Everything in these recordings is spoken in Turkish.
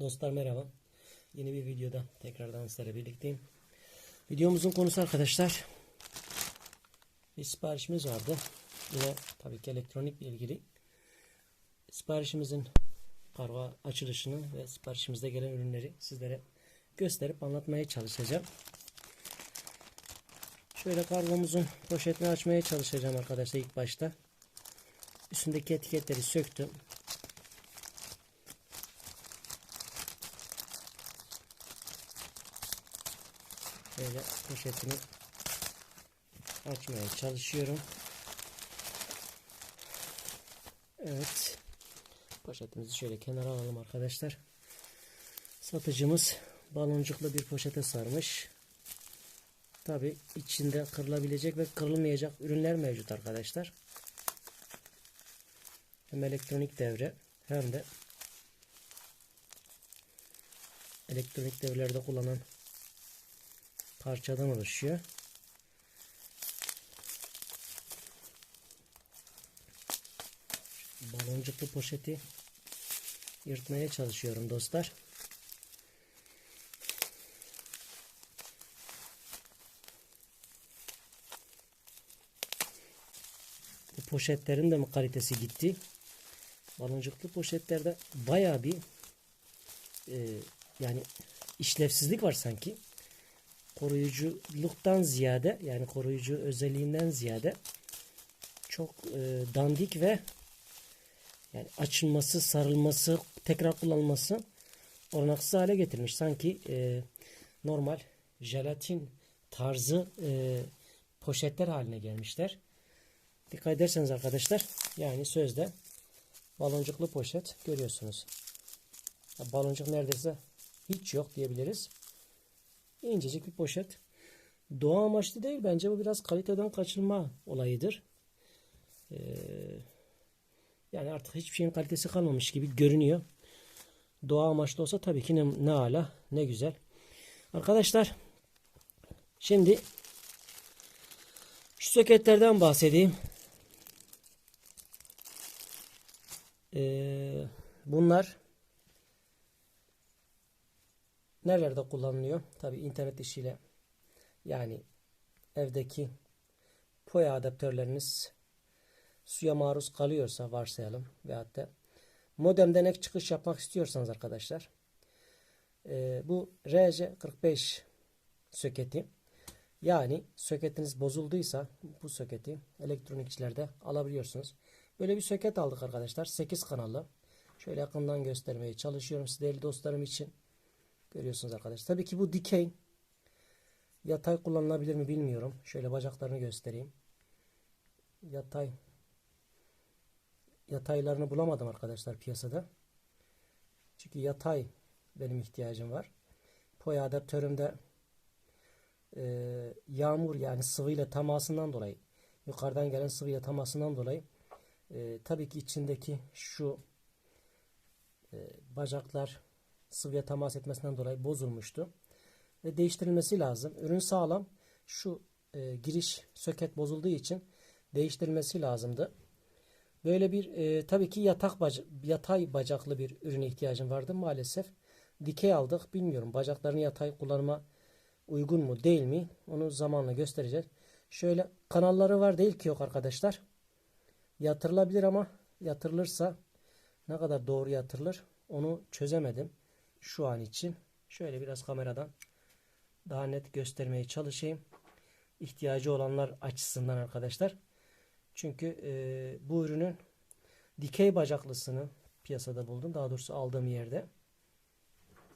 Dostlar merhaba. Yeni bir videoda tekrardan sizlerle birlikteyim. Videomuzun konusu arkadaşlar bir siparişimiz vardı. Yine tabii ki elektronikle ilgili. Siparişimizin kargo açılışını ve siparişimizde gelen ürünleri sizlere gösterip anlatmaya çalışacağım. Şöyle kargomuzun poşetini açmaya çalışacağım arkadaşlar ilk başta. Üstündeki etiketleri söktüm. Böyle poşetini açmaya çalışıyorum. Evet. Poşetimizi şöyle kenara alalım arkadaşlar. Satıcımız baloncuklu bir poşete sarmış. Tabi içinde kırılabilecek ve kırılmayacak ürünler mevcut arkadaşlar. Hem elektronik devre hem de elektronik devrelerde kullanılan parçadan oluşuyor. Baloncuklu poşeti yırtmaya çalışıyorum dostlar. Bu poşetlerin de mi kalitesi gitti? Baloncuklu poşetlerde baya bir e, yani işlevsizlik var sanki koruyuculuktan ziyade yani koruyucu özelliğinden ziyade çok e, dandik ve yani açılması, sarılması, tekrar kullanılması oranaksız hale getirmiş. Sanki e, normal jelatin tarzı e, poşetler haline gelmişler. Dikkat ederseniz arkadaşlar yani sözde baloncuklu poşet görüyorsunuz. Baloncuk neredeyse hiç yok diyebiliriz. İncecik bir poşet. Doğa amaçlı değil. Bence bu biraz kaliteden kaçırma olayıdır. Ee, yani artık hiçbir şeyin kalitesi kalmamış gibi görünüyor. Doğa amaçlı olsa tabii ki ne, ne ala ne güzel. Arkadaşlar şimdi şu soketlerden bahsedeyim. Ee, bunlar nerelerde kullanılıyor? Tabi internet işiyle yani evdeki poya adaptörleriniz suya maruz kalıyorsa varsayalım veyahut da modemden ek çıkış yapmak istiyorsanız arkadaşlar e, bu RJ45 soketi yani soketiniz bozulduysa bu soketi elektronikçilerde alabiliyorsunuz. Böyle bir soket aldık arkadaşlar. 8 kanallı. Şöyle yakından göstermeye çalışıyorum değerli dostlarım için. Görüyorsunuz arkadaşlar. Tabii ki bu dikey. Yatay kullanılabilir mi bilmiyorum. Şöyle bacaklarını göstereyim. Yatay yataylarını bulamadım arkadaşlar piyasada. Çünkü yatay benim ihtiyacım var. Poya adaptörümde e, yağmur yani sıvıyla temasından dolayı yukarıdan gelen sıvıyla temasından dolayı e, tabii ki içindeki şu e, bacaklar sıvıya temas etmesinden dolayı bozulmuştu. Ve değiştirilmesi lazım. Ürün sağlam. Şu e, giriş söket bozulduğu için değiştirilmesi lazımdı. Böyle bir e, tabii ki yatak bac yatay bacaklı bir ürüne ihtiyacım vardı maalesef. Dikey aldık. Bilmiyorum bacaklarını yatay kullanıma uygun mu değil mi? Onu zamanla göstereceğiz. Şöyle kanalları var değil ki yok arkadaşlar. Yatırılabilir ama yatırılırsa ne kadar doğru yatırılır onu çözemedim şu an için. Şöyle biraz kameradan daha net göstermeye çalışayım. İhtiyacı olanlar açısından arkadaşlar. Çünkü e, bu ürünün dikey bacaklısını piyasada buldum. Daha doğrusu aldığım yerde.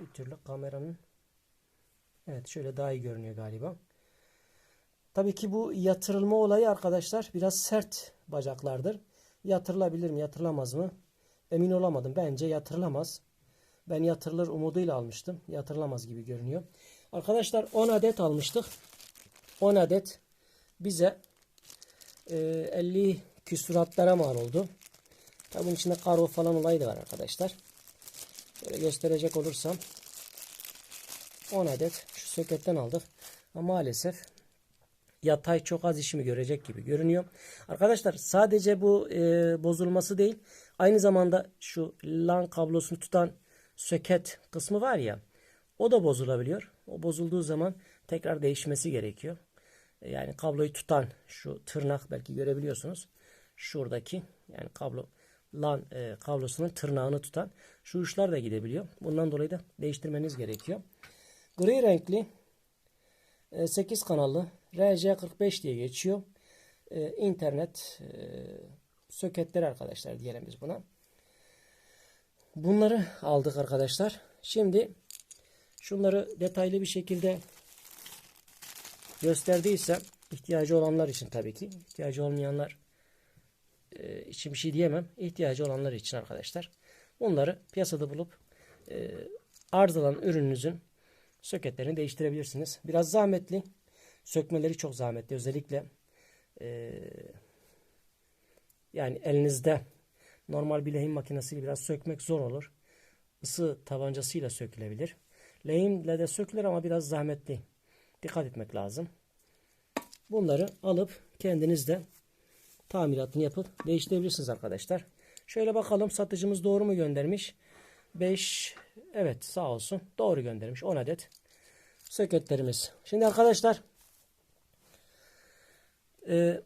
Bir türlü kameranın Evet şöyle daha iyi görünüyor galiba. Tabii ki bu yatırılma olayı arkadaşlar biraz sert bacaklardır. Yatırılabilir mi yatırılamaz mı? Emin olamadım. Bence yatırılamaz. Ben yatırılır umuduyla almıştım. Yatırılamaz gibi görünüyor. Arkadaşlar 10 adet almıştık. 10 adet bize e, 50 küsuratlara mal oldu. Tabi bunun içinde karo falan olayı da var arkadaşlar. Böyle gösterecek olursam 10 adet şu soketten aldık. Ama maalesef yatay çok az işimi görecek gibi görünüyor. Arkadaşlar sadece bu e, bozulması değil. Aynı zamanda şu LAN kablosunu tutan söket kısmı var ya o da bozulabiliyor. O bozulduğu zaman tekrar değişmesi gerekiyor. E, Yani kabloyu tutan şu tırnak belki görebiliyorsunuz. Şuradaki yani kablo LAN e, kablosunun tırnağını tutan şu uçlar da gidebiliyor. Bundan dolayı da değiştirmeniz gerekiyor. Gri renkli e, 8 kanallı RJ45 diye geçiyor. E, internet e, soketleri arkadaşlar diyelim biz buna. Bunları aldık arkadaşlar. Şimdi şunları detaylı bir şekilde gösterdiysem ihtiyacı olanlar için tabii ki ihtiyacı olmayanlar e, için bir şey diyemem. İhtiyacı olanlar için arkadaşlar. Bunları piyasada bulup e, arızalan ürününüzün soketlerini değiştirebilirsiniz. Biraz zahmetli. Sökmeleri çok zahmetli. Özellikle e, yani elinizde normal bir lehim makinesiyle biraz sökmek zor olur. Isı tabancasıyla sökülebilir. Lehimle de sökülür ama biraz zahmetli. Dikkat etmek lazım. Bunları alıp kendiniz de tamiratını yapıp değiştirebilirsiniz arkadaşlar. Şöyle bakalım satıcımız doğru mu göndermiş? 5 evet sağ olsun doğru göndermiş 10 adet soketlerimiz. Şimdi arkadaşlar e,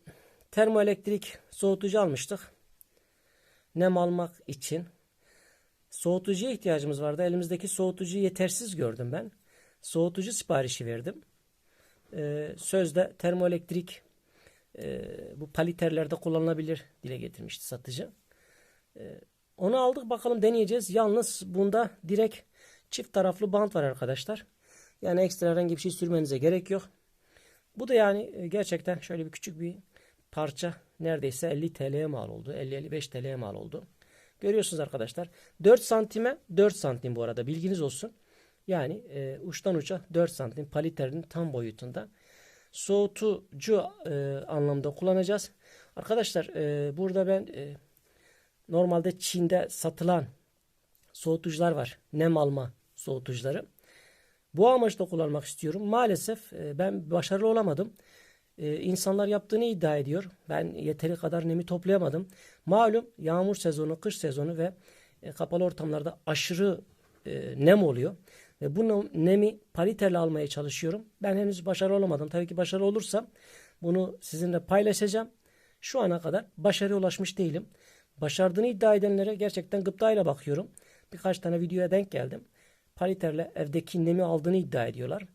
termoelektrik soğutucu almıştık. Nem almak için. Soğutucuya ihtiyacımız vardı. Elimizdeki soğutucu yetersiz gördüm ben. Soğutucu siparişi verdim. E, sözde termoelektrik e, bu paliterlerde kullanılabilir dile getirmişti satıcı. E, onu aldık bakalım deneyeceğiz. Yalnız bunda direkt çift taraflı bant var arkadaşlar. Yani ekstra herhangi bir şey sürmenize gerek yok. Bu da yani e, gerçekten şöyle bir küçük bir parça neredeyse 50 TL'ye mal oldu. 50-55 TL'ye mal oldu. Görüyorsunuz arkadaşlar. 4 santime 4 santim bu arada bilginiz olsun. Yani e, uçtan uca 4 santim paliterin tam boyutunda soğutucu e, anlamda kullanacağız. Arkadaşlar e, burada ben e, normalde Çin'de satılan soğutucular var. Nem alma soğutucuları. Bu amaçla kullanmak istiyorum. Maalesef e, ben başarılı olamadım. E, insanlar yaptığını iddia ediyor. Ben yeteri kadar nemi toplayamadım. Malum yağmur sezonu, kış sezonu ve e, kapalı ortamlarda aşırı e, nem oluyor. Ve bu nemi paliterle almaya çalışıyorum. Ben henüz başarılı olamadım. Tabii ki başarılı olursam bunu sizinle paylaşacağım. Şu ana kadar başarıya ulaşmış değilim. Başardığını iddia edenlere gerçekten gıptayla bakıyorum. Birkaç tane videoya denk geldim. Paliterle evdeki nemi aldığını iddia ediyorlar.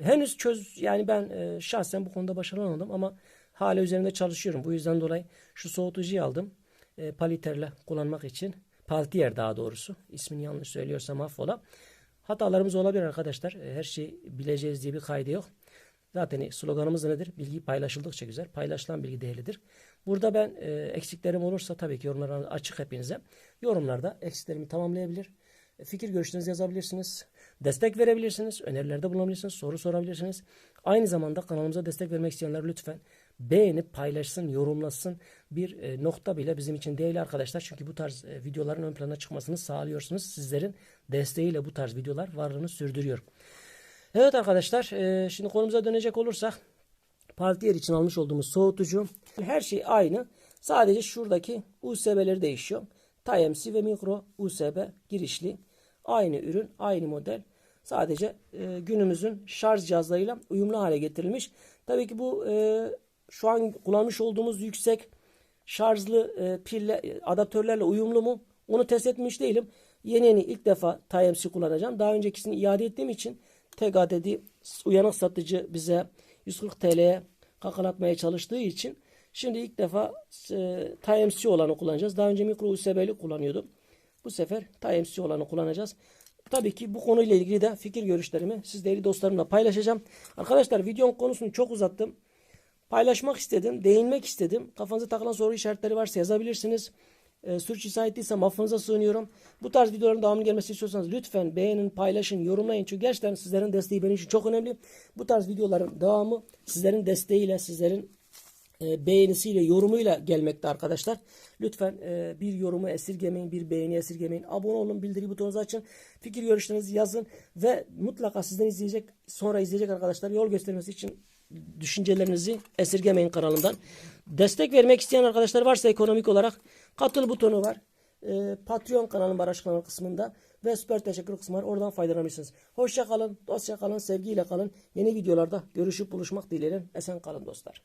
Henüz çöz yani ben e, şahsen bu konuda başarılı olamadım ama hala üzerinde çalışıyorum. Bu yüzden dolayı şu soğutucuyu aldım. E, paliterle kullanmak için. Paltier daha doğrusu. İsmini yanlış söylüyorsam affola. Hatalarımız olabilir arkadaşlar. E, her şeyi bileceğiz diye bir kaydı yok. Zaten sloganımız nedir? Bilgi paylaşıldıkça güzel. Paylaşılan bilgi değerlidir. Burada ben e, eksiklerim olursa tabii ki yorumlara açık hepinize. Yorumlarda eksiklerimi tamamlayabilir. Fikir görüşlerinizi yazabilirsiniz. Destek verebilirsiniz. Önerilerde bulunabilirsiniz. Soru sorabilirsiniz. Aynı zamanda kanalımıza destek vermek isteyenler lütfen beğenip paylaşsın, yorumlasın. Bir e, nokta bile bizim için değerli arkadaşlar. Çünkü bu tarz e, videoların ön plana çıkmasını sağlıyorsunuz. Sizlerin desteğiyle bu tarz videolar varlığını sürdürüyor. Evet arkadaşlar e, şimdi konumuza dönecek olursak Partiyer için almış olduğumuz soğutucu her şey aynı. Sadece şuradaki USB'leri değişiyor. Type-C ve micro USB girişli. Aynı ürün, aynı model. Sadece e, günümüzün şarj cihazlarıyla uyumlu hale getirilmiş. Tabii ki bu e, şu an kullanmış olduğumuz yüksek şarjlı e, pille, e, adaptörlerle uyumlu mu? Onu test etmiş değilim. Yeni yeni ilk defa Type-C kullanacağım. Daha öncekisini iade ettiğim için tek adedi uyanık satıcı bize 140 TL'ye kakalatmaya çalıştığı için şimdi ilk defa e, Type-C olanı kullanacağız. Daha önce micro USB'li kullanıyordum. Bu sefer Type-C olanı kullanacağız. Tabii ki bu konuyla ilgili de fikir görüşlerimi siz değerli dostlarımla paylaşacağım. Arkadaşlar videonun konusunu çok uzattım. Paylaşmak istedim, değinmek istedim. Kafanıza takılan soru işaretleri varsa yazabilirsiniz. E, sürçüsü değilsem affınıza sığınıyorum. Bu tarz videoların devamını gelmesi istiyorsanız lütfen beğenin, paylaşın, yorumlayın. Çünkü gerçekten sizlerin desteği benim için çok önemli. Bu tarz videoların devamı sizlerin desteğiyle, sizlerin e, beğenisiyle, yorumuyla gelmekte arkadaşlar. Lütfen e, bir yorumu esirgemeyin, bir beğeni esirgemeyin. Abone olun, bildiri butonunuzu açın. Fikir görüşlerinizi yazın ve mutlaka sizden izleyecek, sonra izleyecek arkadaşlar yol göstermesi için düşüncelerinizi esirgemeyin kanalımdan. Destek vermek isteyen arkadaşlar varsa ekonomik olarak katıl butonu var. e, Patreon kanalım var açıklama kısmında ve süper teşekkür kısmı var. Oradan faydalanabilirsiniz. Hoşça kalın, dostça kalın, sevgiyle kalın. Yeni videolarda görüşüp buluşmak dileğiyle. Esen kalın dostlar.